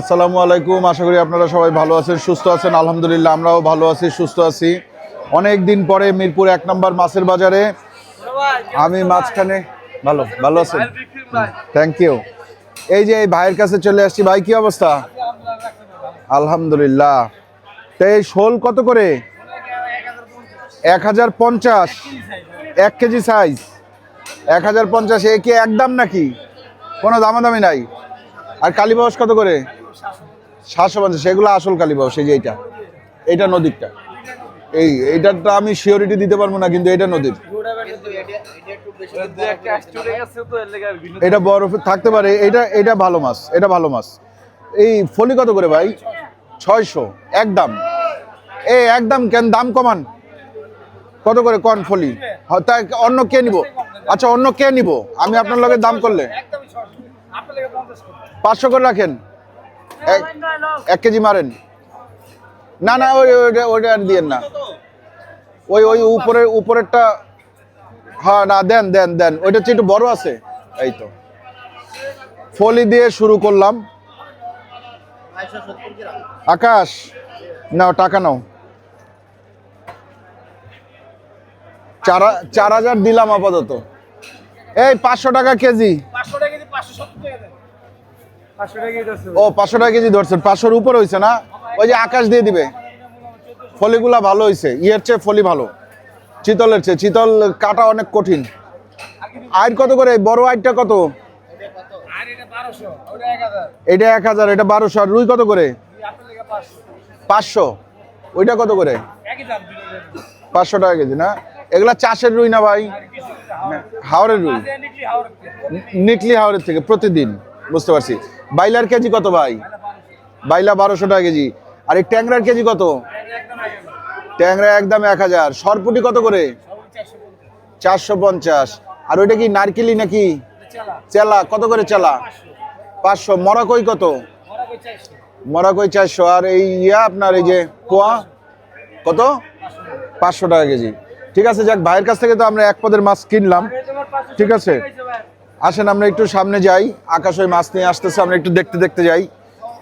আসসালামু আলাইকুম। আশা করি আপনারা সবাই ভালো আছেন, সুস্থ আছেন। আলহামদুলিল্লাহ, আমরাও ভালো আছি, সুস্থ আছি। অনেক দিন পরে মিরপুর এক নম্বর মাছের বাজারে। আমি মাঝখানে ভালো ভালো আছেন? থ্যাংক ইউ এই যে এই ভাইয়ের কাছে চলে আসছি। ভাই, কি অবস্থা? আলহামদুলিল্লাহ। তো এই শোল কত করে? এক হাজার পঞ্চাশ। এক কেজি সাইজ এক হাজার পঞ্চাশ, এ কি একদম নাকি? কোনো দামাদামি নাই। আর কালীবাস কত করে? সাতশো পঞ্চাশ এগুলো আসল কালীবাস এই যে এইটা। এইটা নদীরটা। এই, এইটারটা আমি সিওরিটি দিতে পারব না, কিন্তু এটা নদীর। এটা বরফে থাকতে পারে, এটা এটা ভালো মাছ, এটা ভালো মাছ। এই ফলি কত করে ভাই? ছয়শো, একদম। এ, একদম কেন, দাম কমান। কত করে কন ফলি? হ- তা অন্য কে নিব? আচ্ছা অন্য কে নিব? আমি আপনার লগে দাম করলে। পাঁচশো করে রাখেন। এক- কেজি মারেন। না না, ওই ওইটা ওইটা আর দিয়েন না। ওই ওই উপরের উপরেরটা হ্যাঁ না, দেন দেন দেন। ওইটা হচ্ছে একটু বড় আছে। এই তো। ফলি দিয়ে শুরু করলাম। আকাশ, নাও, টাকা নাও। চার চার হাজার দিলাম আপাতত। এই পাঁচশো টাকা কেজি। ও পাঁচশো টাকা কেজি ধরছেন পাঁচশোর উপর হয়েছে না? ওই যে আকাশ দিয়ে দিবে। ফলিগুলা ভালো হয়েছে ইয়ের চেয়ে ফলি ভালো। চিতলের চেয়ে। চিতল কাটা অনেক কঠিন। আয়ের কত করে? বড় আইটটা কত? এটা এক হাজার। এটা বারোশো। আর রুই কত করে? পাঁচশো। ওইটা কত করে? পাঁচশো টাকা কেজি না? এগুলা চাষের রুই না ভাই? হাওড়ের রুই। নিকলি হাওড়ের থেকে প্রতিদিন। বুঝতে পারছি। বাইলার কেজি কত ভাই? বাইলা বারোশো টাকা কেজি। আর এই ট্যাংরার কেজি কত? ট্যাংরা একদম এক হাজার। সরপুটি কত করে? চারশো পঞ্চাশ। আর ওইটা কি নারকেলি নাকি? চেলা। কত করে চেলা? পাঁচশো। মরাকই কত? মরাকই চারশো। আর এই ইয়া আপনার এই যে কোয়া, কত? পাঁচশো টাকা কেজি। ঠিক আছে, যাক, ভাইয়ের কাছ থেকে তো আমরা এক পদের মাছ কিনলাম। ঠিক আছে? আসেন, আমরা একটু সামনে যাই। আকাশ ওই মাছ নিয়ে আসতেছে, আমরা একটু দেখতে দেখতে যাই।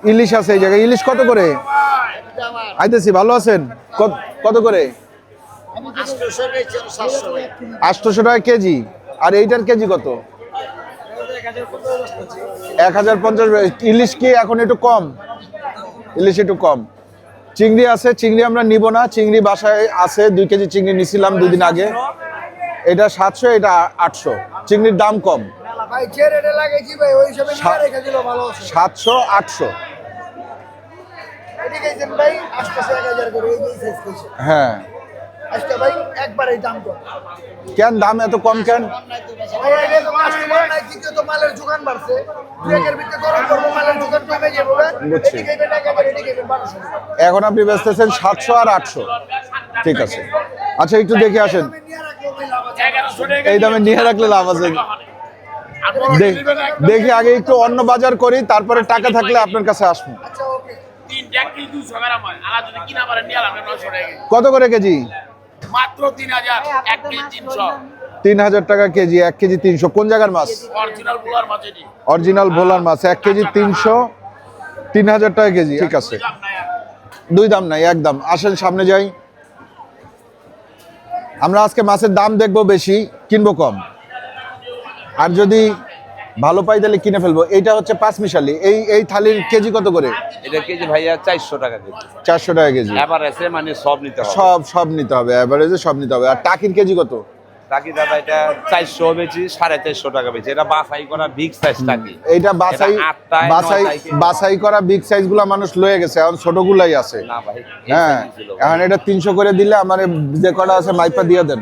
ইলিশ আছে এই জায়গায়। ইলিশ কত করে? আইতেছি, ভালো আছেন? কত- করে? আটশোশো টাকা কেজি। আর এইটার কেজি কত? এক হাজার পঞ্চাশ ইলিশ কি এখন একটু কম? ইলিশ একটু কম। চিংড়ি আছে, চিংড়ি আমরা নিব না। চিংড়ি বাসায় আছে, দুই কেজি চিংড়ি নিছিলাম দুদিন আগে। এটা সাতশো, এটা আটশো। চিংড়ির দাম কম। ভাই যে রেটে লাগাইছি ভাই ওই হিসাবে নিয়ে রেখে দিল ভালো সাতশো আটশো। ভাই আসতেছে এক হাজার করে এই সাইজ হ্যাঁ। আজকে ভাই একবারে দাম কম। কেন দাম এত কম কেন? তো মালের যোগান বাড়ছে। বারোশো এখন আপনি বেচতেছেন সাতশো আর আটশো। ঠিক আছে। আচ্ছা একটু দেখে আসেন। এই দামে নিয়ে রাখলে লাভ আছে। দেখ- আগে একটু অন্য বাজার করি তারপরে টাকা থাকলে আপনার কাছে আসব। আচ্ছা কত করে কেজি? মাত্র তিন হাজার এক কেজি তিনশো। তিন হাজার টাকা কেজি এক কেজি তিনশো। কোন জায়গার মাছ? অরিজিনাল ভোলার মাছ এক কেজি তিনশো। তিন হাজার টাকা কেজি ঠিক আছে। দাম নাই। দুই দাম নাই একদম আসেন সামনে যাই। আমরা আজকে মাছের দাম দেখব বেশি কিনবো কম। আর যদি ভালো পাই তাহলে কিনে ফেলব। এইটা হচ্ছে পাঁচ মিশালি। এই এই থালির কেজি কত করে? এটা কেজি ভাইয়া চারশো টাকা কেজি। চারশো টাকা কেজি। এসে মানে সব নিতে হবে। সব সব নিতে হবে অ্যাভারেজে সব নিতে হবে। আর টাকির কেজি কত? টাকি দাদা এটা চারশো বেচি সাড়ে চারশো টাকা বেচি এটা বাছাই করা বিগ সাইজ টাকি। এইটা বাছাই এটা বাছাই বাছাই করা বিগ সাইজগুলা মানুষ লয়ে গেছে। এখন ছোটগুলাই আছে। না ভাই হ্যাঁ। এখন এটা তিনশো করে দিলে আমার যে কটা আছে মাইপা দিয়ে দেন।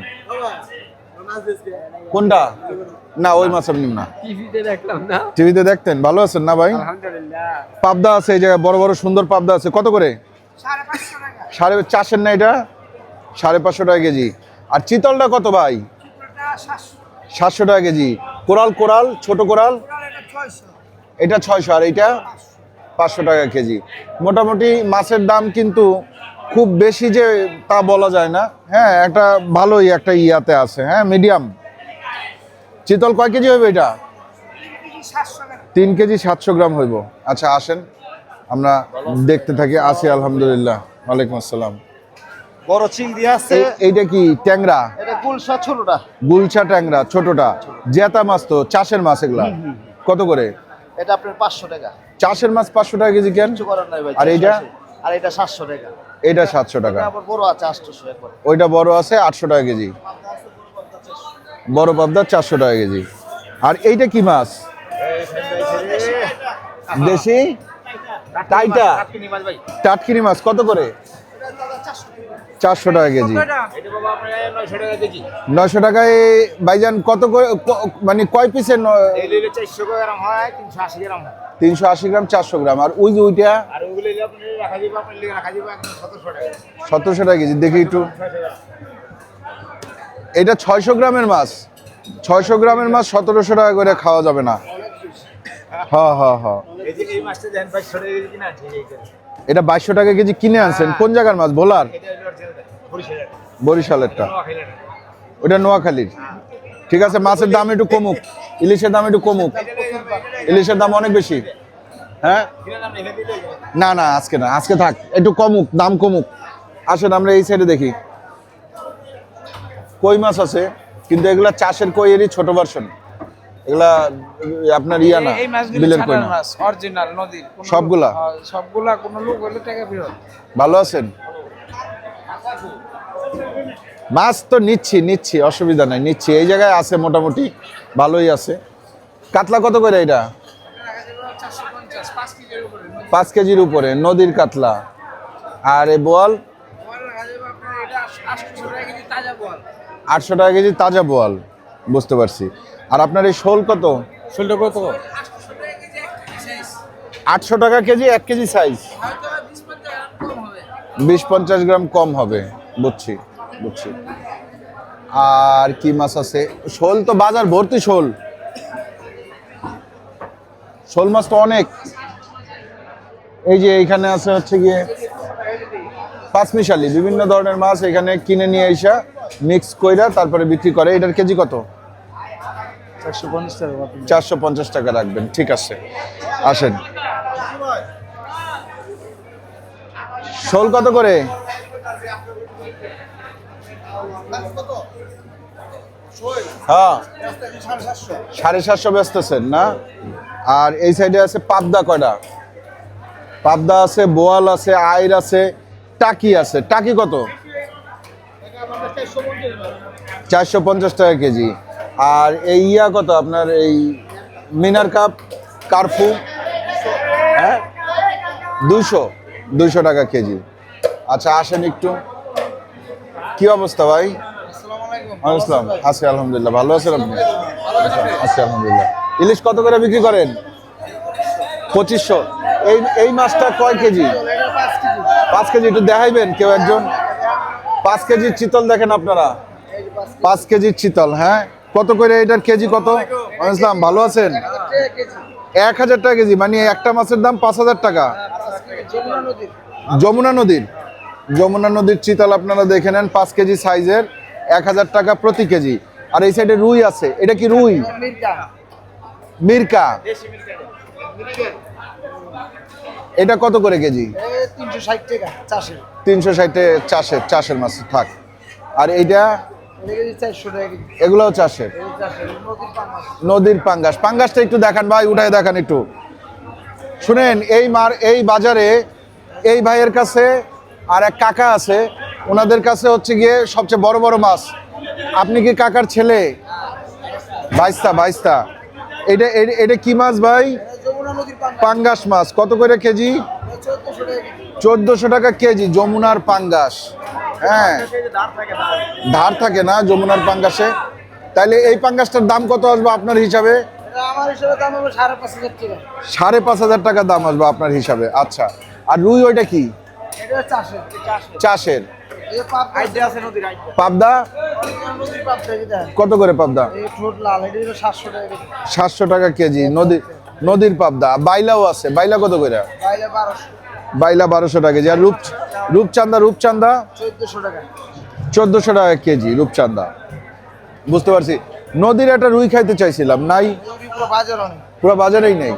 কোনটা? না ওই মাছ আমি না। টিভিতে দেখলাম না। টিভিতে দেখতেন ভালো আছেন না ভাই? আলহামদুলিল্লাহ। পাবদা আছে এই জায়গায় বড় বড় সুন্দর পাবদা আছে। কত করে? সাড়ে পাঁচশো টাকা। না এটা? সাড়ে পাঁচশো টাকা কেজি। আর চিতলটা কত ভাই? সাতশো। টাকা কেজি। কোরাল কোরাল ছোট কোরাল? এটা ছয়শো। আর এইটা? পাঁচশো টাকা কেজি। মোটামুটি মাছের দাম কিন্তু খুব বেশি যে তা বলা যায় না। হ্যাঁ একটা ভালোই একটা ইয়াতে আছে। হ্যাঁ মিডিয়াম। চিতল কয় কেজি হবে এটা? তিন কেজি সাতশো গ্রাম হইব। আচ্ছা আসেন। আমরা দেখতে থাকি আছি আলহামদুলিল্লাহ। ওয়ালাইকুম আসসালাম। বড় চিংড়ি আছে। এইটা কি ট্যাংরা? এটা গুলশা ছোটটা। গুলছা ট্যাংরা ছোটটা। জেতা মাছ তো চাষের মাছ এগুলা। কত করে? এটা আপনার পাঁচশো টাকা। চাষের মাছ পাঁচশো টাকা কেজি কেন? আর এইটা? আর এটা সাতশো টাকা। এটা সাতশো টাকা। বড় আছে আটশোশো একবার ওইটা বড় আছে আটশো টাকা কেজি। বড় পাবদা চারশো টাকা কেজি। আর এইটা কি মাছ? দেশি? টাইটা? টাটকিনি মাছ কত করে? চারশো টাকা কেজি। নয়শো টাকায় ভাইজান কত করে মানে কয় পিসের তিনশো আশি গ্রাম চারশো গ্রাম। আর ওই যে ওইটা? সতেরোশো টাকা কেজি দেখি একটু। এটা ছয়শো গ্রামের মাছ। ছয়শো গ্রামের মাছ সতেরোশো টাকা করে খাওয়া যাবে না। হ্যাঁ হ্যাঁ হ্যাঁ এটা বাইশশো টাকা কেজি কিনে আনছেন। কোন জায়গার মাছ? ভোলার। বরিশালেরটা। ওটা নোয়াখালীর। ঠিক আছে মাছের দাম একটু কমুক। ইলিশের দাম একটু কমুক। ইলিশের দাম অনেক বেশি। হ্যাঁ? না না আজকে না। আজকে থাক। একটু কমুক দাম কমুক। আসেন আমরা এই সাইডে দেখি। কই মাছ আছে কিন্তু এগুলা চাষের কইয়েরই ছোট ভার্সন এগুলা আপনার ইয়া না বিলের কই না। মাছ অরিজিনাল নদীর। সবগুলা? সবগুলা কোনো লোক হলে টাকা ফেরত। ভালো আছেন? মাছ তো নিচ্ছি নিচ্ছি অসুবিধা নাই নিচ্ছি। এই জায়গায় আছে মোটামুটি ভালোই আছে। কাতলা কত করে এটা? পাঁচ কেজির উপরে। নদীর কাতলা। আর এ বোয়াল? আটশো টাকা কেজি তাজা বোয়াল বুঝতে পারছি। আর আপনার এই শোল কত? শোলটা কত? আটশো টাকা কেজি এক কেজি সাইজ বিশ পঞ্চাশ গ্রাম কম হবে বুঝছি বুঝছি। আর কি মাছ আছে? শোল তো বাজার ভর্তি শোল। শোল মাছ তো অনেক। এই যে এইখানে আছে হচ্ছে গিয়ে পাঁচমিশালি বিভিন্ন ধরনের মাছ এখানে কিনে নিয়ে এসা মিক্স কইরা তারপরে বিক্রি করে এটার কেজি কত? চারশো পঞ্চাশ টাকা রাখবেন ঠিক আছে। আসেন। শোল কত করে? হ্যাঁ। সাড়ে সাতশো বেচতেছেন না? আর এই সাইডে আছে পাবদা কয়টা? পাবদা আছে বোয়াল আছে আইর আছে টাকি আছে। টাকি কত? চারশো পঞ্চাশ টাকা কেজি। আর এই ইয়া কত আপনার? এই মিনার কাপ, কার্ফু হ্যাঁ? দুশো দুইশো টাকা কেজি। আচ্ছা আসেন একটু। কি অবস্থা ভাই? আসসালাম। আছি আলহামদুলিল্লাহ, ভালো আছেন আপনি? আছি আলহামদুলিল্লাহ। ইলিশ কত করে বিক্রি করেন? পঁচিশশো। এই এই মাছটা কয় কেজি। পাঁচ কেজি, একটু দেখাইবেন কেউ একজন? পাঁচ কেজির চিতল দেখেন আপনারা। পাঁচ কেজির চিতল হ্যাঁ? কত করে এটার কেজি কত? ইসলাম ভালো আছেন? এক হাজার টাকা কেজি মানে একটা মাছের দাম পাঁচ হাজার টাকা। যমুনা নদীর। যমুনা নদীর চিতল আপনারা দেখে নেন, পাঁচ কেজি সাইজের, এক হাজার টাকা প্রতি কেজি। আর এই সাইডে রুই আছে, এটা কি রুই? মিরকা। এটা কত করে কেজি? তিনশো ষাট টাকা, চাষের। তিনশো ষাটে চাষের চাষের মাছ, থাক। আর এইটা এগুলোও চাষের। নদীর পাঙ্গাস। পাঙ্গাসটা একটু দেখান ভাই, উঠায় দেখান একটু। শুনেন, এই মার, এই বাজারে এই ভাইয়ের কাছে আর এক কাকা আছে, ওনাদের কাছে হচ্ছে গিয়ে সবচেয়ে বড় বড় মাছ। আপনি কি কাকার ছেলে? বাইস্তা বাইস্তা। এটা, এটা- কি মাছ ভাই? পাঙ্গাস মাছ। কত করে কেজি? চোদ্দশো টাকা কেজি যমুনার পাঙ্গাস। হ্যাঁ। ধার থাকে না যমুনার পাঙ্গাসে। তাইলে এই পাঙ্গাসটার দাম কত আসবে আপনার হিসাবে? এটা আমার হিসাবে দাম হবে সাড়ে পাঁচ হাজার টাকা। দাম আসবে আপনার হিসাবে। আচ্ছা। আর রুই ওইটা কি? চাষের। নদীর পাবদা? নদীর কত করে পাবদা? এই ঠোঁট লাল এটা হলো সাতশো টাকা কেজি। সাতশো টাকা কেজি। নদী নদীর পাবদা। বাইলাও আছে। বাইলা কত করে? বাইলা বারোশো টাকা কেজি। আর রূপ রূপচান্দা রূপচান্দা চোদ্দশো টাকা চোদ্দশো টাকা কেজি রূপচান্দা বুঝতে পারছি? নদীর একটা রুই খাইতে চাইছিলাম নাই? পুরো বাজারেই নেই।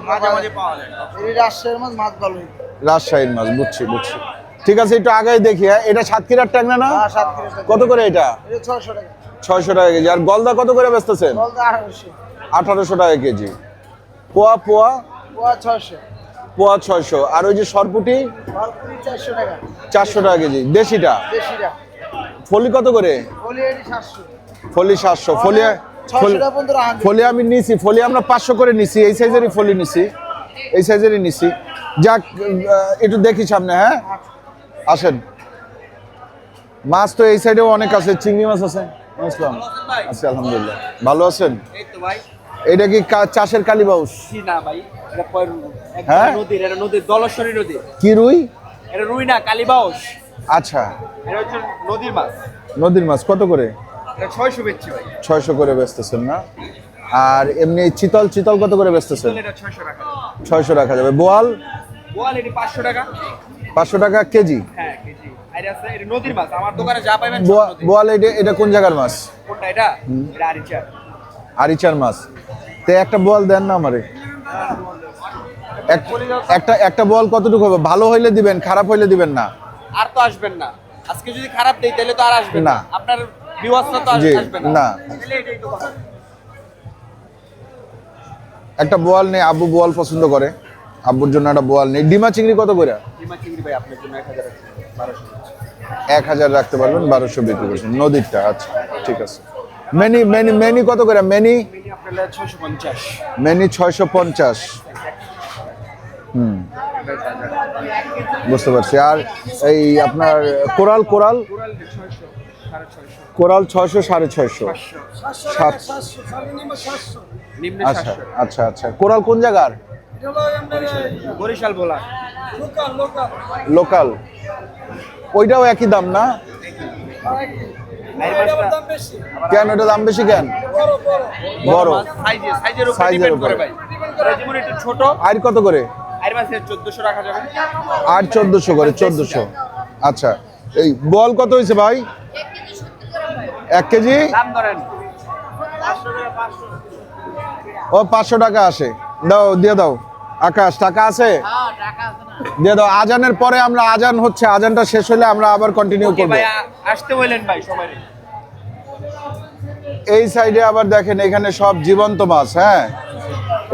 রাজশাহীর মাছ বুঝছি বুঝছি। ঠিক আছে একটু আগে দেখি হ্যাঁ? এটা সাতক্ষীরার ট্যাংরা না? কত করে এটা? ছয়শো টাকা। কেজি। আর গলদা কত করে বেচতেছেন? আঠারোশো। আঠারোশো টাকা কেজি। পোয়া পোয়া? পোয়া ছয়শো। পোয়া ছয়শো। আর ওই যে সরপুটি? চারশো টাকা। কেজি। দেশিটা? দেশিটা। ফলি কত করে? ফলি সাতশো। ফলি ফলি- আমি নিছি। ফলি আমরা পাঁচশো করে নিছি। এই সাইজেরই ফলি নিছি। এই সাইজেরই নিছি। যাক একটু দেখি সামনে হ্যাঁ? আসেন। মাছ তো এই সাইডেও অনেক আছে। চিংড়ি মাছ আছে। আসসালাম আচ্ছা আলহামদুলিল্লাহ। ভালো আছেন? এই তো ভাই। এটা কি কা- চাষের কালীবাউস না ভাই? হ্যাঁ? নদীর এটা নদীর দলশ্বরী নদী। কি রুই? এটা রুই না কালীবাউস আচ্ছা। এটা হচ্ছে নদীর মাছ। নদীর মাছ কত করে? ছয়শো বেচছি ভাই। ছয়শো করে বেচতেছেন না? আর এমনি চিতল চিতল কত করে বেচতেছেন? ছয়শো রাখা যাবে। বোয়াল? বোয়াল এটি পাঁচশো টাকা। পাঁচশো টাকা কেজি? হ্যাঁ কেজি। নদীর মাছ। আমার দোকানে যা। বোয়াল এটা এটা কোন জায়গার মাছ? কোনটা এটা? আরিচার মাছ। তে একটা বোয়াল দেন না আমারে। একটা একটা বল কতটুকু হবে? ভালো হইলে দিবেন খারাপ হইলে দিবেন না। আর তো আসবেন না। আজকে যদি খারাপ দেই তাহলে তো আর আসবেন না। আপনার তো আসবে না। একটা বোয়াল নেই আব্বু বোয়াল পছন্দ করে। আব্বুর জন্য একটা বোয়াল নেই। ডিমা চিংড়ি কত করে? ডিমা চিংড়ি ভাই আপনার জন্য এক হাজার আছে বারোশো। এক হাজার রাখতে পারবেন বারোশো বিক্রি করছেন। নদীরটা আচ্ছা ঠিক আছে। মেনি মেনি মেনি কত করে? মেনি মিনি ছয়শো পঞ্চাশ। মেনি হুম। বুঝতে পারছি। আর এই আপনার কোরাল কোরাল? কোরাল ছয়শো সাড়ে ছয়শো। আচ্ছা আচ্ছা আচ্ছা। কোরাল কোন জায়গার? বরিশাল বলা। লোকাল ওইটাও একই দাম না? কেন? ওটা দাম বেশি কেন? বড় সাইজের উপর সাইজের ডিপেন্ড করে উপরে। ভাই। এটা যেমন একটু ছোট। আর কত করে? আর চোদ্দশো আর করে চোদ্দশো। আচ্ছা এই বল কত হয়েছে ভাই? এক কেজি? ও পাঁচশো টাকা আসে। দাও দিয়ে দাও। আকাশ টাকা আছে। দিয়ে দাও আজানের পরে আমরা আজান হচ্ছে আজানটা শেষ হলে আমরা আবার কন্টিনিউ করব। ভাই আসতে বললেন ভাই সবাই এই সাইডে আবার দেখেন এখানে সব জীবন্ত মাছ হ্যাঁ?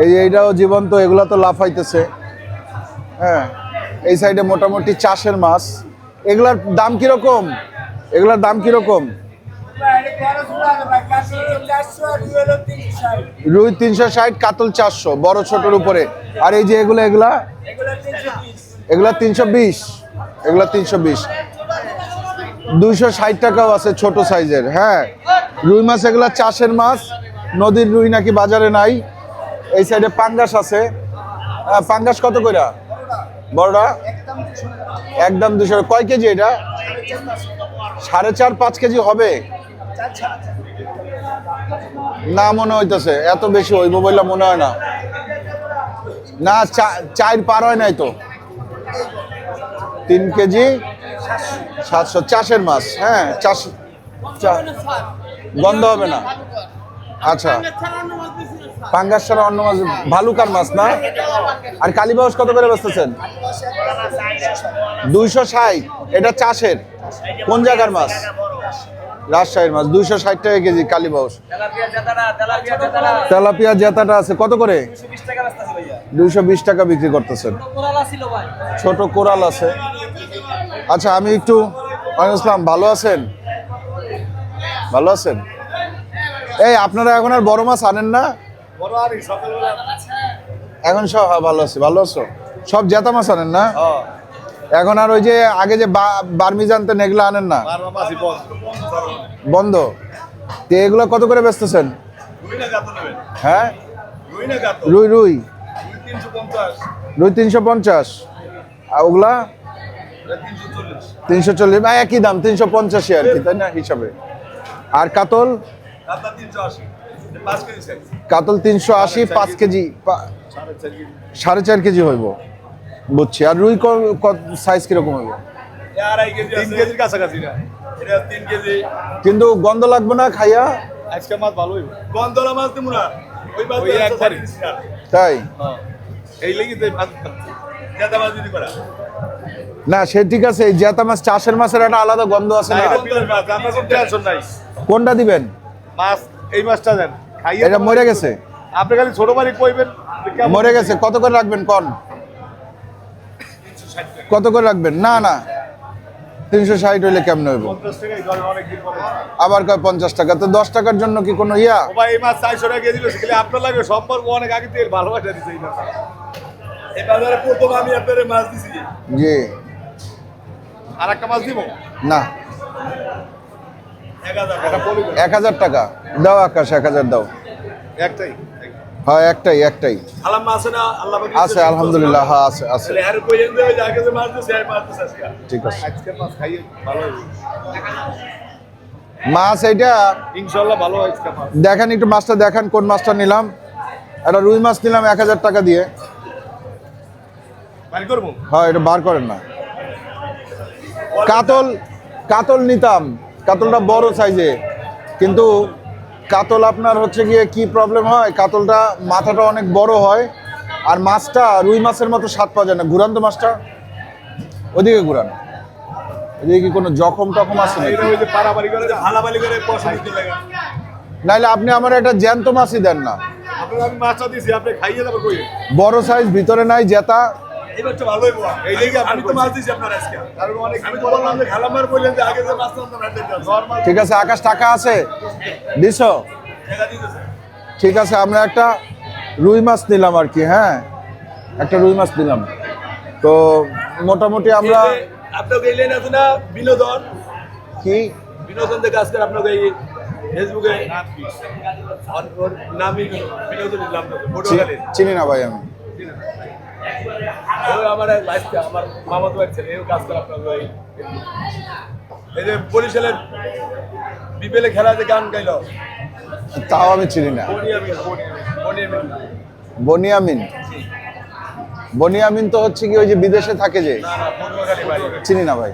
এই এইটাও জীবন্ত এগুলো তো লাফাইতেছে। হ্যাঁ এই সাইডে মোটামুটি চাষের মাছ। এগুলার দাম কীরকম? এগুলার দাম কীরকম? রুই তিনশো ষাট কাতল চারশো বড় ছোটর উপরে। আর এই যে এগুলো এগুলা? এগুলা তিনশো বিশ এগুলা তিনশো বিশ। দুইশো ষাট টাকাও আছে ছোট সাইজের হ্যাঁ। রুই মাছ এগুলা চাষের মাছ নদীর রুই নাকি বাজারে নাই। এই সাইডে পাঙ্গাস আছে। হ্যাঁ, পাঙ্গাস কত কইরা? বড়টা একদম দুশো। কয় কেজি এটা? সাড়ে চার পাঁচ কেজি হবে। না, মনে হইতেছে। এত বেশি হইব বলে মনে হয় না। না চার পার হয় নাই তো। তিন কেজি, সাতশো, চাষের মাছ হ্যাঁ চাষ গন্ধ হবে না। আচ্ছা। পাঙ্গাস ছাড়া অন্য মাছ ভালুকার মাছ না? আর কালীবাউস কত করে বেচতেছেন? দুইশো ষাট। এটা চাষের। কোন জায়গার মাছ? রাজশাহীর মাছ দুইশো ষাট টাকা কেজি কালীবাউস তেলাপিয়া জেতাটা আছে কত করে? দুইশো বিশ টাকা বিক্রি করতেছেন। ছোট কোরাল আছে। আচ্ছা আমি একটু আসসালাম ভালো আছেন? ভালো আছেন? এই আপনারা এখন আর বড় মাছ আনেন না? এখন সব হ্যাঁ, ভালো আছে। ভালো আছো? সব জেতা মাছ আনেন না? এখন আর ওই যে আগে যে বা- বার্মিজ এগুলো আনেন না? বন্ধ। তো এগুলো কত করে বেচতেছেন? হ্যাঁ? রুই রুই। রুই তিনশো পঞ্চাশ। আর ওগুলা? তিনশো চল্লিশ। বা একই দাম, তিনশো পঞ্চাশি আর কি, তাই না, হিসাবে। আর কাতল? কাতল তিনশো আশি, পাঁচ কেজি সাড়ে চার কেজি হইব। বুঝছি। আর রুই সাইজ কীরকম হইব তিন কেজির কাছাকাছি না। এটা তিন কেজি। কিন্তু গন্ধ লাগবে না খাইয়া? আজকে মাছ ভালোই গন্ধলা মাছ না। ওই মাছ একবারই তাই? এই লেগে তো জেতা মাছ যদি করা। না সে ঠিক আছে এই জেতা মাছ চাষের মাছের একটা আলাদা গন্ধ আছে না? কোনো টেনশন নাই। কোনটা দিবেন? মাছ এই মাছটা দেন। খাইয়ে এটা মরে গেছে। আপনি খালি ছোট বাড়ি কইবেন মরে গেছে। কত করে রাখবেন কন? কত করে রাখবেন? না না। তিনশো ষাট হইলে কেমন হইব? আবার কয় পঞ্চাশ টাকা? তো দশ টাকার জন্য কি কোনো ইয়া? এই মাছ চারশো টাকা আপনার সম্পর্ক অনেক আগে থেকে ভালোবাসা দিচ্ছে এই মাছ। এই প্রথম আমি আপনার মাছ দিছি। জি। আর একটা মাছ দিব? না। এক হাজার টাকা। দাও আকাশ এক হাজার দাও। একটাই। হ্যাঁ একটাই একটাই। আছে আলহামদুলিল্লাহ হ্যাঁ আছে আছে। তাহলে আর কই এনে দেবে আগে যে মাছ দিছে আর মাছ দিছে আজকে ঠিক আছে মাছ এইটা? ইনশাআল্লাহ ভালো হয় দেখেন একটু মাছটা দেখান কোন মাছটা নিলাম। একটা রুই মাছ নিলাম এক হাজার টাকা দিয়ে। হ্যাঁ এটা বার করেন না। কাতল কাতল নিতাম। কাতলটা বড় সাইজে। কিন্তু কাতল আপনার হচ্ছে গিয়ে কি প্রবলেম হয়? কাতলটা মাথাটা অনেক বড় হয় আর মাছটা রুই মাছের মতো স্বাদ পাওয়া যায় না। ঘুরান তো মাছটা? ওদিকে ঘুরান। ওদিকে কি কোনো জখম টখম আছে নাইলে আপনি আমার একটা জ্যান্ত মাছই দেন না। বড় সাইজ ভিতরে নাই জেতা। এবার তো ভালোই বলা এই লেগে আমি তো মাছ দিছি আপনার আজকে। কারণ অনেক আমি তো বললাম যে খালামার বললেন যে আগে যে মাছ আনতাম নরমাল ঠিক আছে আকাশ টাকা আছে? দিছ? ঠিক আছে আমরা একটা রুই মাছ নিলাম আর কি হ্যাঁ? একটা রুই মাছ নিলাম। তো মোটামুটি আমরা আপনাকে এই লেন আছে না বিনোদন? কি? বিনোদন থেকে আজকে আপনাকে এই ফেসবুকে নামই বিনোদন চিনি না ভাই আমি। আমার এক লাইফটা আমার মামা তো ছেলে এও কাজ করে আপনার ওই এই যে বরিশালের বিপেলে খেলা যে গান গাইলো। তাও আমি চিনি না। বনিয়ামিন বনিয়ামিন। তো হচ্ছে কি ওই যে বিদেশে থাকে যে। না না পটুয়াখালী বাড়ি চিনি না ভাই।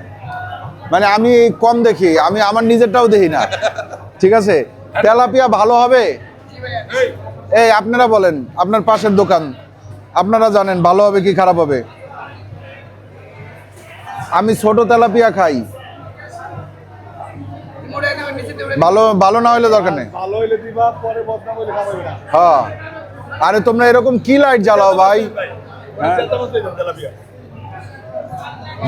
মানে আমি কম দেখি আমি আমার নিজেরটাও দেখি না। ঠিক আছে? তেলাপিয়া ভালো হবে? এই আপনারা বলেন আপনার পাশের দোকান। আপনারা জানেন ভালো হবে কি খারাপ হবে? আমি ছোট তেলাপিয়া খাই। ভালো ভালো না হলে দরকার নেই। হইলে হইলে হ্যাঁ। আরে তোমরা এরকম কি লাইট জ্বালাও ভাই? হ্যাঁ।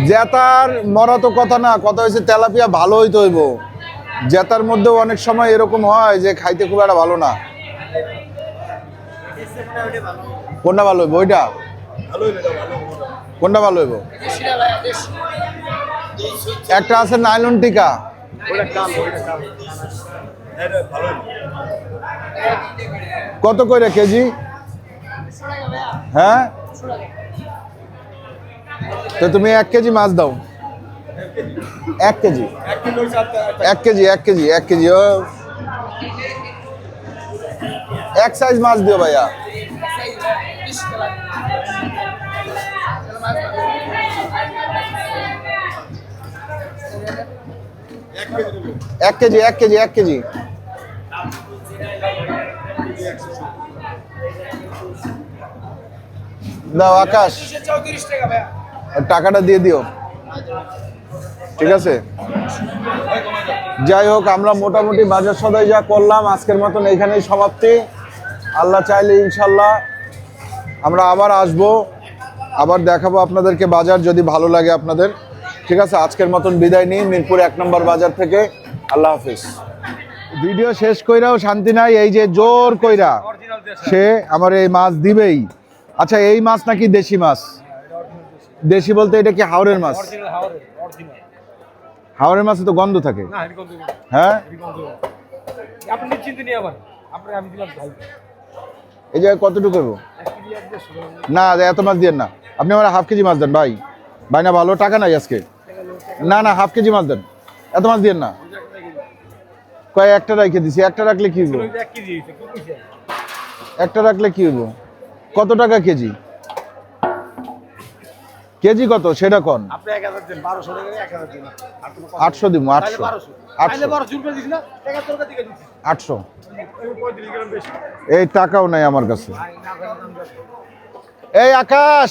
জেতার মরা তো কথা না কথা হয়েছে তেলাপিয়া ভালো হইতে হইব। জেতার মধ্যেও অনেক সময় এরকম হয় যে খাইতে খুব একটা ভালো না। কোনটা ভালো হইব? ওইটা। কোনটা ভালো হইব? একটা আছে নাইলন টিকা। হইলে কত করে কেজি? হ্যাঁ? তো তুমি এক কেজি মাছ দাও। এক কেজি? এক কেজি এক কেজি এক কেজি। ও। এক সাইজ মাছ দিও ভাইয়া। এক কেজি এক কেজি এক কেজি। দাও, আকাশ। টাকাটা দিয়ে দিও। ঠিক আছে? যাই হোক, আমরা মোটামুটি বাজার সদাই যা করলাম, আজকের মতন এইখানেই সমাপ্তি। আল্লাহ চাইলে ইনশাল্লাহ আমরা আবার আসব, আবার দেখাবো আপনাদেরকে বাজার যদি ভালো লাগে আপনাদের। ঠিক আছে? আজকের মতন বিদায় নিই, মিরপুর এক নম্বর বাজার থেকে। আল্লাহ হাফিজ। ভিডিও শেষ কইরাও শান্তি নাই এই যে জোর কইরা সে আমার এই মাছ দিবেই। আচ্ছা এই মাছ নাকি দেশি মাছ? দেশি বলতে এটা কি হাওড়ের মাছ? হাওড়ের মাছে তো গন্ধ থাকে। হ্যাঁ? এই যে কতটুকু। না এত মাছ দিয়ে না। আপনি আমার হাফ কেজি মাছ দেন ভাই। ভাই না ভালো টাকা নাই আজকে। না না হাফ কেজি মাছ দেন। এত মাছ দিয়ে না। কয় একটা রাখে দিছি একটা রাখলে কি হইব? একটা রাখলে কি হইব? কত টাকা কেজি? কেজি কত সেটা কোন? আটশো দিব আটশো আটশো। এই টাকাও নাই আমার কাছে। এই আকাশ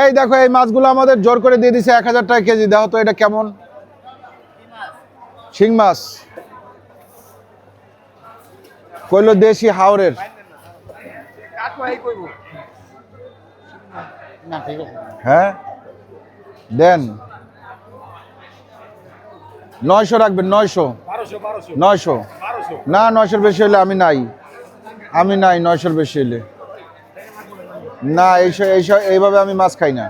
এই দেখো এই মাছগুলো আমাদের জোর করে দিয়ে দিছে এক হাজার টাকা কেজি। দেখো তো এটা কেমন? শিং মাছ। কইলো দেশি হাওরের। হ্যাঁ? দেন। নয়শো রাখবেন নয়শো। নয়শো। না নয়শোর বেশি হলে আমি নাই। আমি নাই নয়শোর বেশি হলে না এইসব এইসব এইভাবে আমি মাছ খাই না।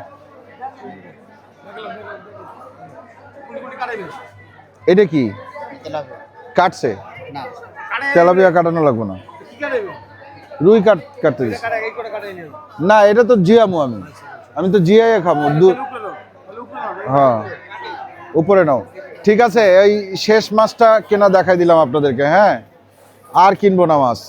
এটা কি? কাটছে? তেলাপিয়া কাটানো লাগবো না। রুই কাট কাটতে না, এটা তো জিয়ামু আমি। আমি তো জিয়াই খাব। হ্যাঁ। উপরে নাও। ঠিক আছে, এই শেষ মাছটা কেনা দেখাই দিলাম আপনাদেরকে হ্যাঁ? আর কিনবো না মাছ।